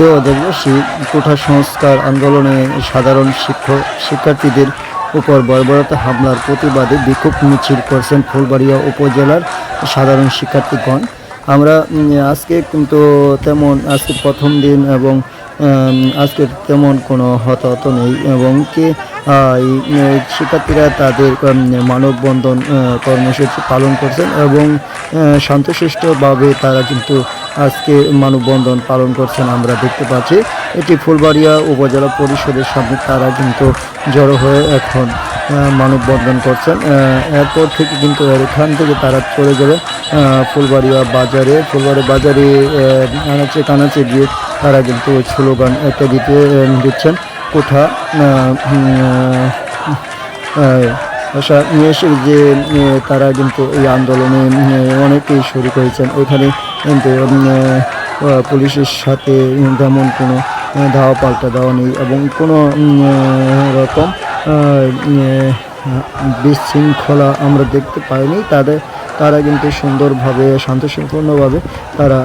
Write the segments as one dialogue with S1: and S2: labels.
S1: প্রিয় দেশবাসী কোঠা সংস্কার আন্দোলনে সাধারণ শিক্ষক শিক্ষার্থীদের উপর বর্বরতা হামলার প্রতিবাদে বিক্ষোভ মিছিল করছেন ফুলবাড়িয়া উপজেলার সাধারণ শিক্ষার্থীগণ। আমরা আজকে কিন্তু তেমন আজকে প্রথম দিন এবং উম, আজকে তেমন কোনো হতাহত নেই এবং কি শিক্ষার্থীরা তাদের মানববন্ধন কর্মসূচি পালন করছেন এবং শান্তশিষ্টভাবে তারা কিন্তু আজকে মানববন্ধন পালন করছেন আমরা দেখতে পাচ্ছি। এটি ফুলবাড়িয়া উপজেলা পরিষদের সামনে তারা কিন্তু জড়ো হয়ে এখন মানববন্ধন করছেন। এরপর থেকে কিন্তু এখান থেকে তারা চলে যাবে ফুলবাড়িয়া বাজারে। ফুলবাড়ি বাজারে আনাচে কানাচে গিয়ে তারা কিন্তু স্লোগান একটা দিতে দিচ্ছেন। কোঠা যে তারা কিন্তু এই আন্দোলনে অনেকেই শুরু করেছেন এখানে কিন্তু পুলিশের সাথে তেমন কোনো ধাওয়া পাল্টা দেওয়া নেই এবং কোনো রকম বিশৃঙ্খলা আমরা দেখতে পাইনি। তাদের, তারা কিন্তু সুন্দরভাবে শান্তশৃঙ্খলভাবে তারা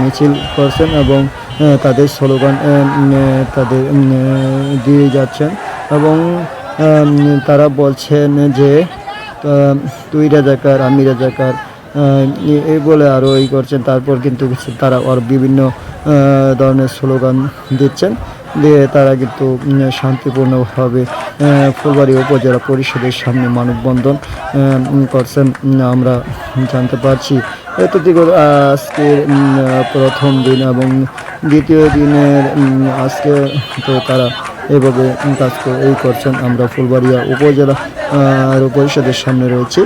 S1: মিছিল করছেন এবং তাদের স্লোগান তাদের দিয়ে যাচ্ছেন। এবং তারা বলছেন যে তুই রাজাকার, আমি রাজাকার এই বলে আরও এই করছেন। তারপর কিন্তু তারা আর বিভিন্ন ধরনের স্লোগান দিচ্ছেন দিয়ে তারা কিন্তু শান্তিপূর্ণভাবে ফুলবাড়ি উপজেলা পরিষদের সামনে মানববন্ধন করছেন। আমরা জানতে পারছি এতদিকে আজকের প্রথম দিন এবং দ্বিতীয় দিনের আজকে তো তারা এভাবে কাজ এই করছেন আমরা ফুলবাড়িয়া উপজেলা পরিষদের সামনে রয়েছি।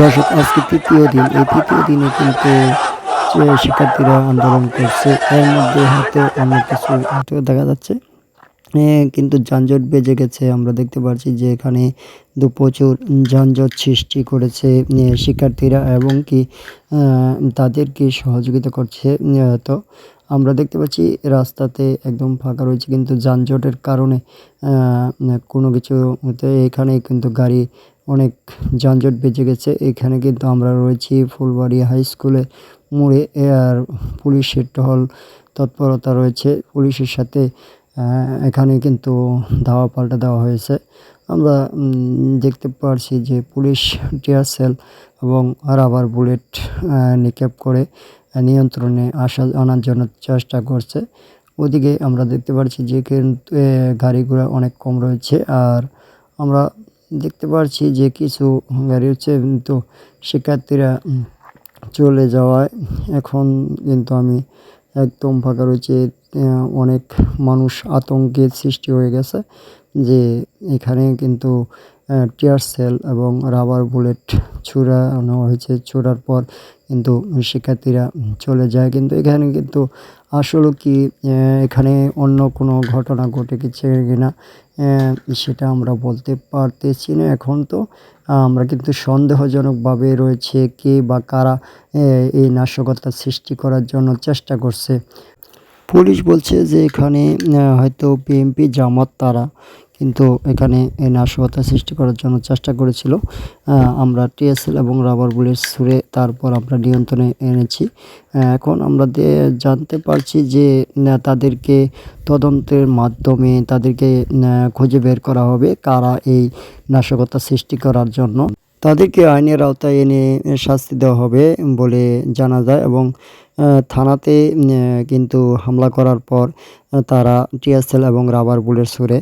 S1: দর্শক, আজকে তৃতীয় দিন। এই তৃতীয় দিনে কিন্তু শিক্ষার্থীরা আন্দোলন করছে। এর মধ্যে হাতে অনেক কিছু দেখা যাচ্ছে। কিন্তু যানজট বেজে গেছে। আমরা দেখতে পাচ্ছি যে এখানে প্রচুর যানজট সৃষ্টি করেছে শিক্ষার্থীরা এবং কি তাদেরকে সহযোগিতা করছে তো আমরা দেখতে পাচ্ছি রাস্তাতে একদম ফাঁকা রয়েছে কিন্তু যানজটের কারণে কোনো কিছু এখানে কিন্তু গাড়ি অনেক যানজট বেজে গেছে। এখানে কিন্তু আমরা রয়েছি ফুলবাড়ি হাই স্কুলে মোড়ে আর পুলিশের টহল তৎপরতা রয়েছে। পুলিশের সাথে এখানে কিন্তু ধাওয়া পাল্টা দেওয়া হয়েছে। আমরা দেখতে পারছি যে পুলিশ টিয়ার সেল এবং রাবার বুলেট নিক্ষেপ করে নিয়ন্ত্রণে আসা আনার জন্য চেষ্টা করছে। ওদিকে আমরা দেখতে পাচ্ছি যে কিন্তু এ, গাড়ি ঘোড়া অনেক কম রয়েছে। আর আমরা দেখতে পাচ্ছি যে কিছু গাড়ি হচ্ছে কিন্তু শিক্ষার্থীরা চলে যাওয়ায়। এখন কিন্তু আমি একদম ফাঁকা রয়েছে। অনেক মানুষ আতঙ্কের সৃষ্টি হয়ে গেছে যে এখানে কিন্তু টিয়ার সেল এবং রাবার বুলেট ছুড়ানো হয়েছে। ছোড়ার পর কিন্তু শিক্ষার্থীরা চলে যায়। কিন্তু এখানে কিন্তু আসলে কি এখানে অন্য কোনো ঘটনা ঘটে গেছে কিনা সেটা আমরা বলতে পারতেছি না এখন তো। আমরা কিন্তু সন্দেহজনকভাবে রয়েছে কে বা কারা এই নাশকতা সৃষ্টি করার জন্য চেষ্টা করছে। পুলিশ বলছে যে এখানে হয়তো বিএনপি জামাত তারা কিন্তু এখানে এই নাশকতা সৃষ্টি করার জন্য চেষ্টা করেছিল। আমরা টিএসএল এবং রাবার বুলেট ছুড়ে তারপর আমরা নিয়ন্ত্রণে এনেছি। এখন আমরা জানতে পারছি যে তাদেরকে তদন্তের মাধ্যমে তাদেরকে খুঁজে বের করা হবে কারা এই নাশকতা সৃষ্টি করার জন্য। তাদেরকে আইনের আওতায় এনে শাস্তি দেওয়া হবে বলে জানা যায় এবং থানাতে কিন্তু হামলা করার পর তারা টিয়ারসেল এবং রাবার বুলেট ছুড়ে